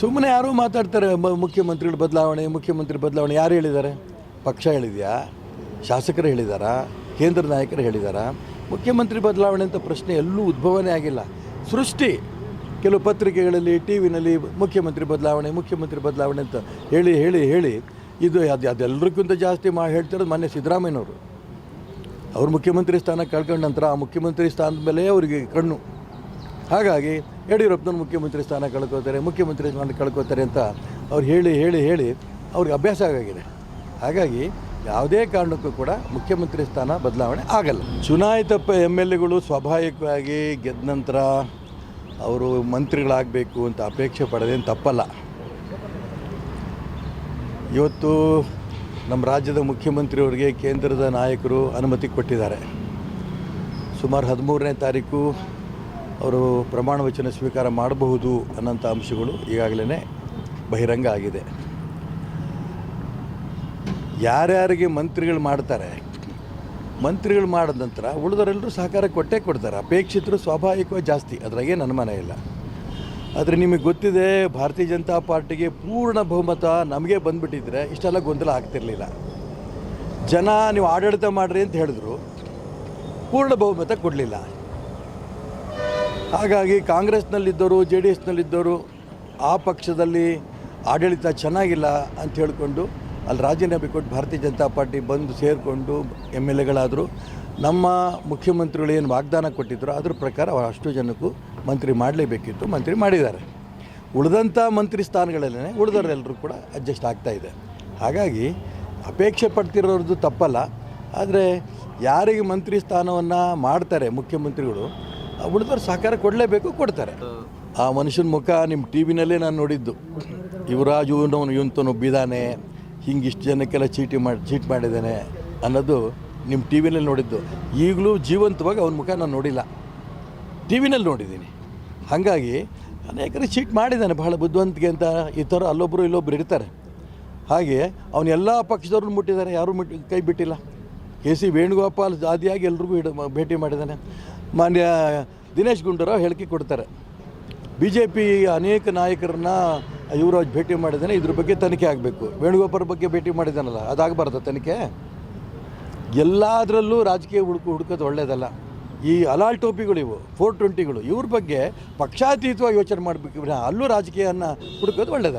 ಸುಮ್ಮನೆ ಯಾರೂ ಮಾತಾಡ್ತಾರೆ, ಮ- ಮುಖ್ಯಮಂತ್ರಿಗಳ ಬದಲಾವಣೆ, ಮುಖ್ಯಮಂತ್ರಿ ಬದಲಾವಣೆ, ಯಾರು ಹೇಳಿದ್ದಾರೆ? ಪಕ್ಷ ಹೇಳಿದೆಯಾ? ಶಾಸಕರು ಹೇಳಿದಾರಾ ಕೇಂದ್ರ ನಾಯಕರು ಹೇಳಿದಾರಾ ಮುಖ್ಯಮಂತ್ರಿ ಬದಲಾವಣೆ ಅಂತ ಪ್ರಶ್ನೆ ಎಲ್ಲೂ ಉದ್ಭವನೇ ಆಗಿಲ್ಲ. ಸೃಷ್ಟಿ, ಕೆಲವು ಪತ್ರಿಕೆಗಳಲ್ಲಿ, ಟಿ ವಿನಲ್ಲಿ ಮುಖ್ಯಮಂತ್ರಿ ಬದಲಾವಣೆ ಮುಖ್ಯಮಂತ್ರಿ ಬದಲಾವಣೆ ಅಂತ ಹೇಳಿ ಹೇಳಿ ಹೇಳಿ, ಇದು ಅದು, ಅದೆಲ್ಲರಿಗಿಂತ ಜಾಸ್ತಿ ಮಾ, ಹೇಳ್ತಿರೋದು ಮೊನ್ನೆ ಸಿದ್ದರಾಮಯ್ಯನವರು. ಅವರು ಮುಖ್ಯಮಂತ್ರಿ ಸ್ಥಾನ ಕಳ್ಕೊಂಡ ನಂತರ ಆ ಮುಖ್ಯಮಂತ್ರಿ ಸ್ಥಾನದ ಮೇಲೆ ಅವರಿಗೆ ಕಣ್ಣು. ಹಾಗಾಗಿ ಯಡಿಯೂರಪ್ಪನವ್ರು ಮುಖ್ಯಮಂತ್ರಿ ಸ್ಥಾನ ಕಳ್ಕೋತಾರೆ, ಮುಖ್ಯಮಂತ್ರಿ ಸ್ಥಾನ ಕಳ್ಕೋತಾರೆ ಅಂತ ಅವ್ರು ಹೇಳಿ ಹೇಳಿ ಹೇಳಿ ಅವ್ರಿಗೆ ಅಭ್ಯಾಸ ಆಗಿದೆ ಹಾಗಾಗಿ ಯಾವುದೇ ಕಾರಣಕ್ಕೂ ಕೂಡ ಮುಖ್ಯಮಂತ್ರಿ ಸ್ಥಾನ ಬದಲಾವಣೆ ಆಗಲ್ಲ. ಚುನಾಯಿತ ಎಂ ಎಲ್ ಎಗಳು ಸ್ವಾಭಾವಿಕವಾಗಿ ಗೆದ್ದ ನಂತರ ಅವರು ಮಂತ್ರಿಗಳಾಗಬೇಕು ಅಂತ ಅಪೇಕ್ಷೆ ಪಡೋದೇನು ತಪ್ಪಲ್ಲ. ಇವತ್ತು ನಮ್ಮ ರಾಜ್ಯದ ಮುಖ್ಯಮಂತ್ರಿಯವರಿಗೆ ಕೇಂದ್ರದ ನಾಯಕರು ಅನುಮತಿ ಕೊಟ್ಟಿದ್ದಾರೆ. ಸುಮಾರು ಹದಿಮೂರನೇ ತಾರೀಕು ಅವರು ಪ್ರಮಾಣ ವಚನ ಸ್ವೀಕಾರ ಮಾಡಬಹುದು ಅನ್ನೋಂಥ ಅಂಶಗಳು ಈಗಾಗಲೇ ಬಹಿರಂಗ ಆಗಿದೆ. ಯಾರ್ಯಾರಿಗೆ ಮಂತ್ರಿಗಳು ಮಾಡ್ತಾರೆ, ಮಂತ್ರಿಗಳು ಮಾಡಿದ ನಂತರ ಉಳಿದವರೆಲ್ಲರೂ ಸಹಕಾರ ಕೊಟ್ಟೇ ಕೊಡ್ತಾರೆ. ಅಪೇಕ್ಷಿತರು ಸ್ವಾಭಾವಿಕವಾಗಿ ಜಾಸ್ತಿ. ಅದ್ರಾಗೇನು ಅನುಮಾನ ಇಲ್ಲ. ಆದರೆ ನಿಮಗೆ ಗೊತ್ತಿದೆ, ಭಾರತೀಯ ಜನತಾ ಪಾರ್ಟಿಗೆ ಪೂರ್ಣ ಬಹುಮತ ನಮಗೆ ಬಂದುಬಿಟ್ಟಿದ್ರೆ ಇಷ್ಟೆಲ್ಲ ಗೊಂದಲ ಆಗ್ತಿರಲಿಲ್ಲ. ಜನ ನೀವು ಆಡಳಿತ ಮಾಡಿರಿ ಅಂತ ಹೇಳಿದ್ರು, ಪೂರ್ಣ ಬಹುಮತ ಕೊಡಲಿಲ್ಲ. ಹಾಗಾಗಿ ಕಾಂಗ್ರೆಸ್ನಲ್ಲಿದ್ದವರು ಜೆ ಡಿ ಎಸ್ನಲ್ಲಿದ್ದವರು ಆ ಪಕ್ಷದಲ್ಲಿ ಆಡಳಿತ ಚೆನ್ನಾಗಿಲ್ಲ ಅಂತ ಹೇಳಿಕೊಂಡು ಅಲ್ಲಿ ರಾಜೀನಾಮೆ ಕೊಟ್ಟು ಭಾರತೀಯ ಜನತಾ ಪಾರ್ಟಿ ಬಂದು ಸೇರಿಕೊಂಡು ಎಂ ಎಲ್ ಎಗಳಾದರು, ನಮ್ಮ ಮುಖ್ಯಮಂತ್ರಿಗಳು ಏನು ವಾಗ್ದಾನ ಕೊಟ್ಟಿದ್ರು ಅದ್ರ ಪ್ರಕಾರ ಅವರು ಅಷ್ಟು ಜನಕ್ಕೂ ಮಂತ್ರಿ ಮಾಡಲೇಬೇಕಿತ್ತು, ಮಂತ್ರಿ ಮಾಡಿದ್ದಾರೆ. ಉಳಿದಂಥ ಮಂತ್ರಿ ಸ್ಥಾನಗಳಲ್ಲೇ ಉಳಿದವರೆಲ್ಲರೂ ಕೂಡ ಅಡ್ಜಸ್ಟ್ ಆಗ್ತಾ ಇದೆ. ಹಾಗಾಗಿ ಅಪೇಕ್ಷೆ ಪಡ್ತಿರೋದು ತಪ್ಪಲ್ಲ, ಆದರೆ ಯಾರಿಗೆ ಮಂತ್ರಿ ಸ್ಥಾನವನ್ನು ಮಾಡ್ತಾರೆ ಮುಖ್ಯಮಂತ್ರಿಗಳು ಉಳಿದವ್ರು ಸಹಕಾರ ಕೊಡಲೇಬೇಕು, ಕೊಡ್ತಾರೆ. ಆ ಮನುಷ್ಯನ ಮುಖ ನಿಮ್ಮ ಟಿ ವಿನಲ್ಲೇ ನಾನು ನೋಡಿದ್ದು. ಯುವರಾಜು ಇವನು ಇವಂತನು ಬಿದ್ದಾನೆ ಹಿಂಗೆ ಇಷ್ಟು ಜನಕ್ಕೆಲ್ಲ ಚೀಟಿ ಮಾಡಿ ಚೀಟ್ ಮಾಡಿದ್ದಾನೆ ಅನ್ನೋದು ನಿಮ್ಮ ಟಿ ವಿನಲ್ಲಿ ನೋಡಿದ್ದು. ಈಗಲೂ ಜೀವಂತವಾಗಿ ಅವನ ಮುಖ ನಾನು ನೋಡಿಲ್ಲ. ಟಿ ವಿನಲ್ಲಿ ನೋಡಿದ್ದೀನಿ. ಹಾಗಾಗಿ ಅನೇಕರು ಚೀಟ್ ಮಾಡಿದ್ದಾನೆ, ಬಹಳ ಬುದ್ಧಿವಂತಿಕೆ ಅಂತ ಈ ಥರ ಅಲ್ಲೊಬ್ಬರು ಇಲ್ಲೊಬ್ಬರು ಇರ್ತಾರೆ. ಹಾಗೆ ಅವನು ಎಲ್ಲ ಪಕ್ಷದವ್ರನ್ನ ಮುಟ್ಟಿದ್ದಾರೆ, ಯಾರೂ ಮುಟ್ಟಿ, ಕೈ ಬಿಟ್ಟಿಲ್ಲ. ಕೆ ಸಿ ವೇಣುಗೋಪಾಲ್ ಜಾದಿಯಾಗಿ ಎಲ್ರಿಗೂ ಭೇಟಿ ಮಾಡಿದ್ದಾನೆ. ಮಾನ್ಯ ದಿನೇಶ್ ಗುಂಡೂರಾವ್ ಹೇಳಿಕೆ ಕೊಡ್ತಾರೆ. ಬಿ ಜೆ ಪಿ ಅನೇಕ ನಾಯಕರನ್ನ ಯುವರಾಜ್ ಭೇಟಿ ಮಾಡಿದ್ದಾನೆ, ಇದ್ರ ಬಗ್ಗೆ ತನಿಖೆ ಆಗಬೇಕು. ವೇಣುಗೋಪಾಲ್ ಬಗ್ಗೆ ಭೇಟಿ ಮಾಡಿದ್ದಾನಲ್ಲ, ಅದಾಗಬಾರ್ದು ತನಿಖೆ. ಎಲ್ಲದರಲ್ಲೂ ರಾಜಕೀಯ ಹುಡುಕು ಹುಡುಕೋದು ಒಳ್ಳೆಯದಲ್ಲ ಈ ಅಲಾಲ್ ಟೋಪಿಗಳು ಇವು, ಫೋರ್ ಟ್ವೆಂಟಿಗಳು, ಇವ್ರ ಬಗ್ಗೆ ಪಕ್ಷಾತೀತವಾಗಿ ಯೋಚನೆ ಮಾಡಬೇಕು. ಅಲ್ಲೂ ರಾಜಕೀಯನ ಹುಡುಕೋದು ಒಳ್ಳೆಯದಲ್ಲ